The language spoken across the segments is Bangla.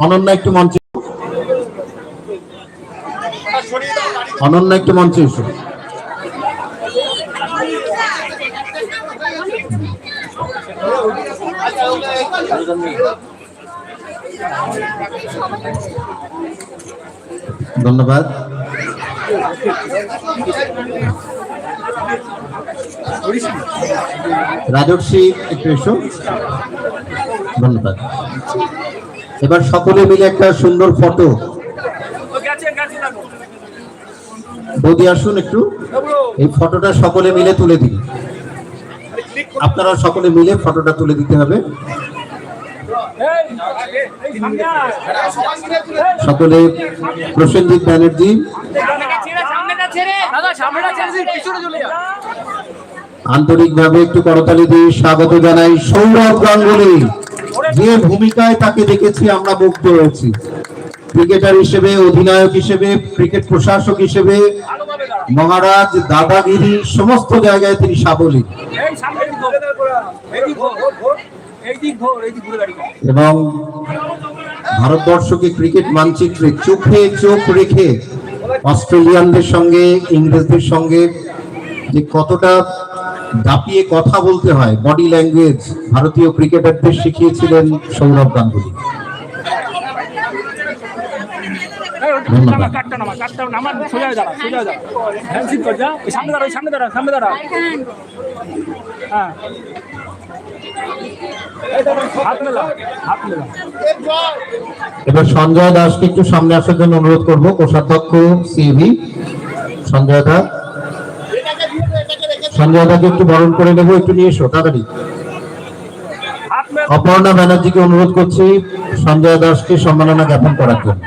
অনন্য একটু মঞ্চে অনন্য একটু মঞ্চে এসো। ধন্যবাদ। রাজর্ষি একটু এসো। ধন্যবাদ। এবার সকলে মিলে একটা সুন্দর ফটো। বৌদি আসুন একটু। এই ফটোটা সকলে মিলে তুলে দিন। আপনারা সকলে মিলে ফটোটা তুলে দিতে হবে। সকলে প্রসেনজিৎ ব্যানার্জি। আন্তরিকভাবে একটু করতালি দিয়ে স্বাগত জানাই সৌরভ গাঙ্গুলি। যে ভূমিকায় তাকে দেখেছি, আমরা মুগ্ধ হয়েছি। ক্রিকেটার হিসেবে, অধিনায়ক হিসেবে, ক্রিকেট প্রশাসক হিসেবে, মহারাজ, দাদাগিরি, সমস্ত জায়গায় তিনি সাবলীল। এবং ভারতবর্ষকে ক্রিকেট মানচিত্রে চোখে চোখ রেখে অস্ট্রেলিয়ানদের সঙ্গে, ইংরেজদের সঙ্গে যে কতটা দাপিয়ে কথা বলতে হয়। বডি ল্যাঙ্গুয়েজ ভারতীয় ক্রিকেটারদের শিখিয়েছিলেন সৌরভ গাঙ্গুলি। এবার সঞ্জয় দাসকে একটু সামনে আসার জন্য অনুরোধ করব। কোষাধ্যক্ষ সিএভি সঞ্জয় দা। সঞ্জয় দাকে একটু বরণ করে নেব, একটু নিয়ে এসো, তাড়াতাড়ি। অপর্ণা ব্যানার্জিকে অনুরোধ করছি সঞ্জয় দাসকে সম্মাননা জ্ঞাপন করার জন্য।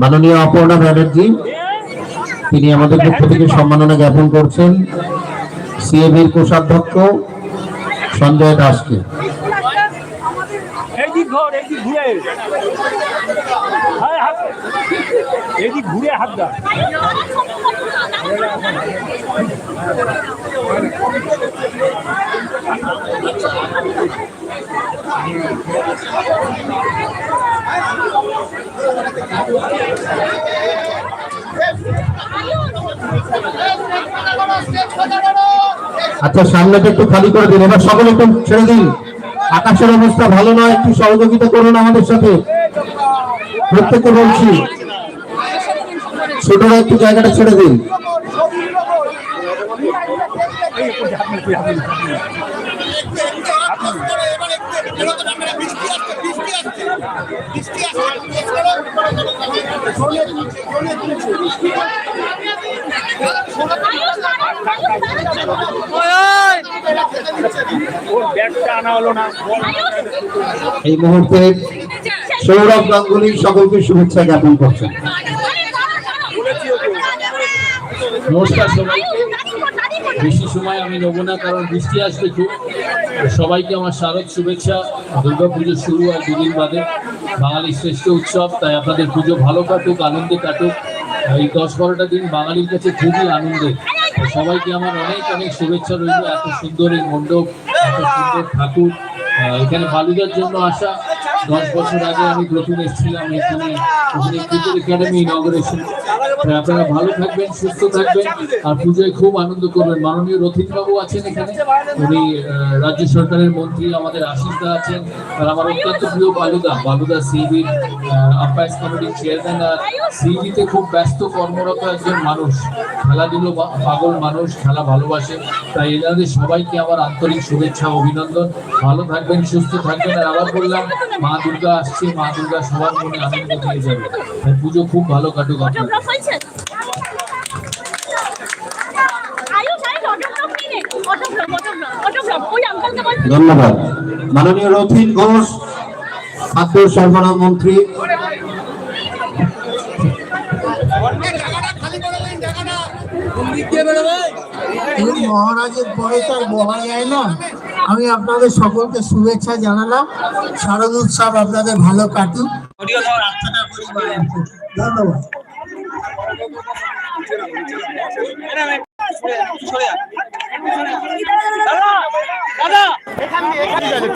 মাননীয় অপর্ণা ব্যানার্জি, তিনি আমাদের পক্ষ থেকে সম্মাননা জ্ঞাপন করছেন। সিএবির কোষাধ্যক্ষ সঞ্জয় দাসকে। ঘুরে ঘুরে হাত দা আচ্ছা সামনেটা একটু খালি করে দিন। এবার সকলে একটু ছেড়ে দিন। আকাশের অবস্থা ভালো নয়, একটু সহযোগিতা করুন আমাদের সাথে। প্রত্যেককে বলছি ছোটরা একটু জায়গাটা ছেড়ে দিন। এই মুহূর্তে সৌরভ গাঙ্গুলি সকলকে শুভেচ্ছা জ্ঞাপন করছেন। নমস্কার সবাইকে। বেশি সময় আমি নেব না কারণ বৃষ্টি আসবে খুব। সবাইকে আমার শারদ শুভেচ্ছা। দুর্গা পুজো শুরু আর দুদিন বাদে বাঙালির শ্রেষ্ঠ উৎসব। তাই আপনাদের পুজো ভালো কাটুক আনন্দে কাটুক। এই দশ বারোটা দিন বাঙালির কাছে খুবই আনন্দের সবাইকে আমার অনেক অনেক শুভেচ্ছা রইল। এত সুন্দর এই মণ্ডপ এত সুন্দর ঠাকুর। এখানে বালুদার জন্য আসা। দশ বছর আগে আমি প্রথম এসেছিলাম এখানে একাডেমি ইনগ্রেশন আপনারা ভালো থাকবেন, সুস্থ থাকবেন। আর পুজোয় খুব আনন্দ করবেন। মাননীয় রথিন বাবু আছেন এখানে। উনি রাজ্য সরকারের মন্ত্রী, আমাদের আশিসদা আছেন। আর আমার অত্যন্ত প্রিয় বালুদা। বালুদা সিবির আম্পায়ার্স কমিটির চেয়ারম্যান আর সিবিতে খুব ব্যস্ত, কর্মরত একজন মানুষ। খেলাধুলো পাগল মানুষ, খেলা ভালোবাসে। তাই এনাদের সবাইকে আমার আন্তরিক শুভেচ্ছা, অভিনন্দন। ভালো থাকবেন, সুস্থ থাকবেন। আর আবার বললাম, মা দুর্গা আসছে। মা দুর্গা সবার মনে আনন্দ দিয়ে যাবে। পুজো খুব ভালো কাটুক আপনার ধন্যবাদ। মাননীয় রথিন ঘোষ খাদ্য সরবরাহ মন্ত্রী। এই মহারাজের পরে তো আর বলা যায় না। আমি আপনাদের সকলকে শুভেচ্ছা জানালাম। শারদ উৎসব আপনাদের ভালো কাটুক। ধন্যবাদ।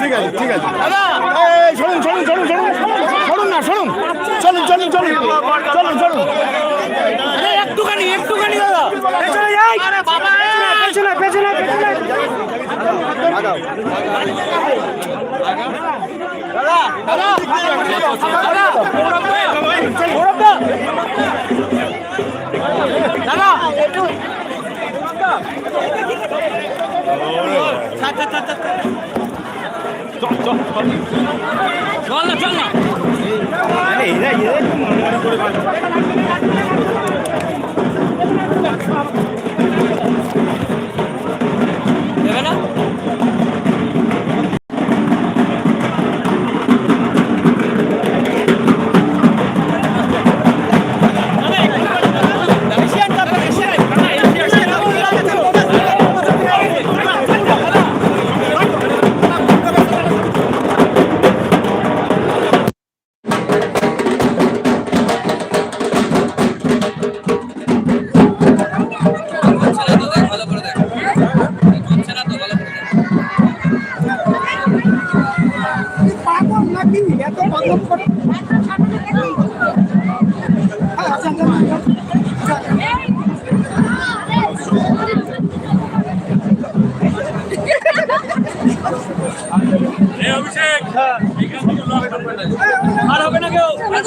ঠিক আছে ঠিক আছে এই শুনুন শুনুন শুনুন শুনুন শুনুন না শুনুন চলুন চলুন চলুন চলুন চলুন একটুখানি একটুখানি দাদা পেছনে যাই পেছনে পেছনে পেছনে চল না চল না।